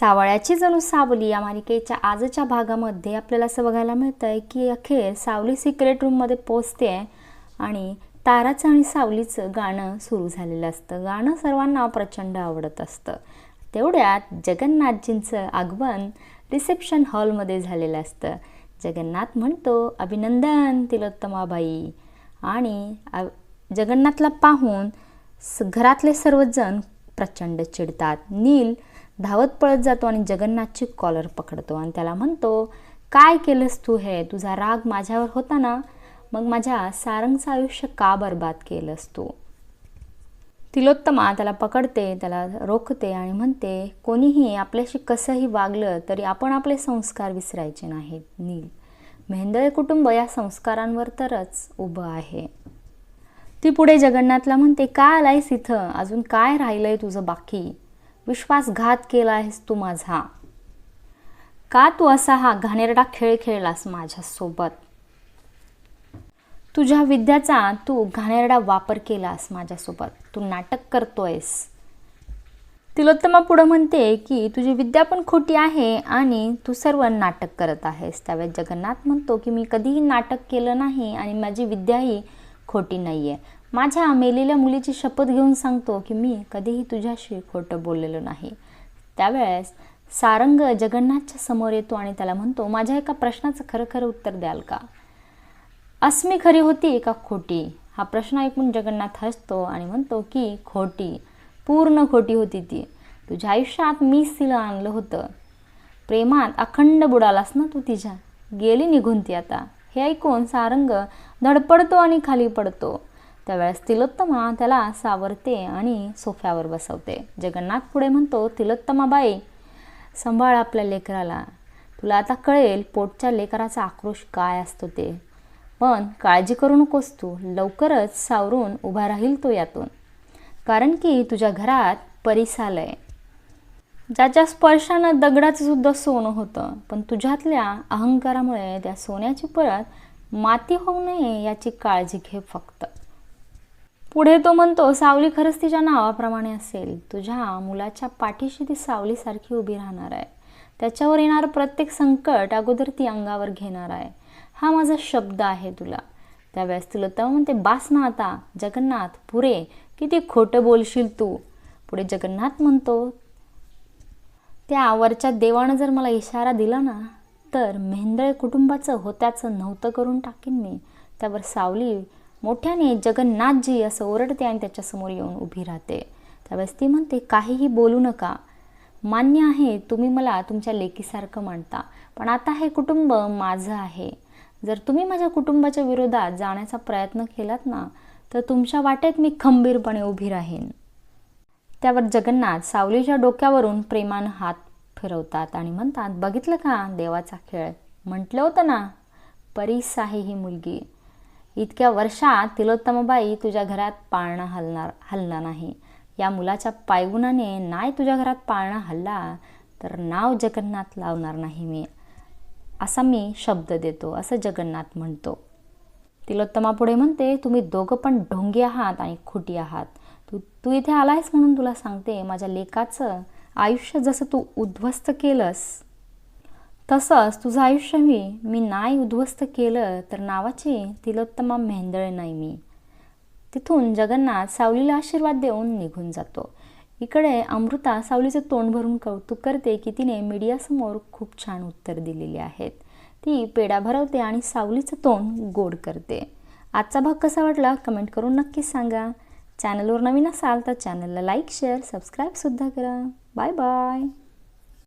सावळ्याची जणू सावली या मालिकेच्या आजच्या भागामध्ये आपल्याला असं बघायला मिळतं आहे की अखेर सावली सिक्रेट रूममध्ये पोचते आहे आणि ताराचं आणि सावलीचं गाणं सुरू झालेलं असतं. गाणं सर्वांना प्रचंड आवडत असतं. तेवढ्यात जगन्नाथजींचं आगमन रिसेप्शन हॉलमध्ये झालेलं असतं. जगन्नाथ म्हणतो अभिनंदन तिलोत्तमाबाई. आणि जगन्नाथला पाहून स घरातले सर्वजण प्रचंड चिडतात. नील धावत पळत जातो आणि जगन्नाथची कॉलर पकडतो. आणि त्याला म्हणतो काय केलंस तू हे? तुझा राग माझ्यावर होता ना? मग माझ्या सारंगचं आयुष्य का बर्बाद केलंस तू? तिलोत्तमा त्याला पकडते त्याला रोखते आणि म्हणते कोणीही आपल्याशी कसंही वागलं तरी आपण आपले संस्कार विसरायचे नाहीत. नील मेहंदळे कुटुंब या संस्कारांवर तरच उभं आहे. ती पुढे जगन्नाथला म्हणते का आलायस इथं? अजून काय राहिलंय तुझं बाकी? विश्वासघात केला आहेस तू माझा. का तू असा हा घाणेरडा खेळ खेळलास माझ्यासोबत? तुझ्या विद्याचा तू घाणेरडा वापर केलास माझ्यासोबत. तू नाटक करतोयस. तिलोत्तमा पुढं म्हणते की तुझी विद्या पण खोटी आहे आणि तू सर्व नाटक करत आहेस. त्यावेळेस जगन्नाथ म्हणतो की मी कधीही नाटक केलं नाही आणि माझी विद्याही खोटी नाही आहे माझ्या मेलेल्या मुलीची शपथ घेऊन सांगतो की मी कधीही तुझ्याशी खोटं बोललेलो नाही. त्यावेळेस सारंग जगन्नाथच्या समोर येतो आणि त्याला म्हणतो माझ्या एका प्रश्नाचं खरं खरं उत्तर द्याल का? अस्मी खरी होती का खोटी? हा प्रश्न ऐकून जगन्नाथ हसतो आणि म्हणतो की खोटी पूर्ण खोटी होती ती. तुझ्या आयुष्यात मीच तिला आणलं होतं. प्रेमात अखंड बुडालास ना तू तिच्या? गेली निघून ती आता. हे ऐकून सारंग धडपडतो आणि खाली पडतो. त्यावेळेस तिलोत्तमा त्याला सावरते आणि सोफ्यावर बसवते. जगन्नाथ पुढे म्हणतो तिलोत्तमाबाई सांभाळ आपल्या लेकराला. तुला आता कळेल पोटच्या लेकराचा आक्रोश काय असतो ते. पण काळजी करू नकोस तू. लवकरच सावरून उभा राहील तो यातून. कारण की तुझ्या घरात परिसाल आहे. ज्याच्या स्पर्शानं दगडाचं सुद्धा सोनं होतं पण तुझ्यातल्या अहंकारामुळे त्या सोन्याची परत माती होऊ नये याची काळजी घे फक्त. पुढे तो म्हणतो सावली खरंच तिच्या नावाप्रमाणे असेल. तुझ्या मुलाच्या पाठीशी ती सावलीसारखी उभी राहणार आहे. त्याच्यावर येणार प्रत्येक संकट अगोदर ती अंगावर घेणार आहे. हा माझा शब्द आहे तुला. त्यावेळेस तुला तेव्हा म्हणते बास ना आता जगन्नाथ पुरे किती खोटं बोलशील तू. पुढे जगन्नाथ म्हणतो त्या वरच्या देवानं जर मला इशारा दिला ना तर मेहंदळे कुटुंबाचं होत्याचं नव्हतं करून टाकीन मी. त्यावर सावली मोठ्याने जगन्नाथजी असं ओरडते आणि त्याच्यासमोर येऊन उभी राहते. त्यावेळेस ती म्हणते काहीही बोलू नका. मान्य आहे तुम्ही मला तुमच्या लेकीसारखं मांडता पण आता हे कुटुंब माझं आहे. जर तुम्ही माझ्या कुटुंबाच्या विरोधात जाण्याचा प्रयत्न केलात ना तर तुमच्या वाटेत मी खंबीरपणे उभी राहीन. त्यावर जगन्नाथ सावलीच्या डोक्यावरून प्रेमानं हात फिरवतात आणि म्हणतात बघितलं का देवाचा खेळ? म्हटलं होतं ना परीस आहे ही मुलगी. इतक्या वर्षात तिलोत्तमाबाई तुझ्या घरात पाळणा हलणार हलला नाही. या मुलाच्या पायगुणाने नाही तुझ्या घरात पाळणा हल्ला तर नाव जगन्नाथ लावणार नाही मी. असा मी शब्द देतो असं जगन्नाथ म्हणतो. तिलोत्तमा पुढे म्हणते तुम्ही दोघं पण ढोंगी आहात आणि खोटी आहात. तू तू इथे आलायस म्हणून तुला सांगते माझ्या लेकाचं आयुष्य जसं तू उद्ध्वस्त केलंस तसंच तुझं आयुष्य मी मी नाही उद्ध्वस्त केलं तर नावाची तिलोत्तमा मेहंदळे नाही मी. तिथून जगन्नाथ सावलीला आशीर्वाद देऊन निघून जातो. इकडे अमृता सावलीचं तोंड भरून कौतुक करते की तिने मीडियासमोर खूप छान उत्तर दिलेली आहेत. ती पेढा भरवते आणि सावलीचं तोंड गोड करते. आजचा भाग कसा वाटला कमेंट करून नक्कीच सांगा. चॅनलवर नवीन असाल तर चॅनलला लाईक शेअर सबस्क्राईबसुद्धा करा. Bye bye.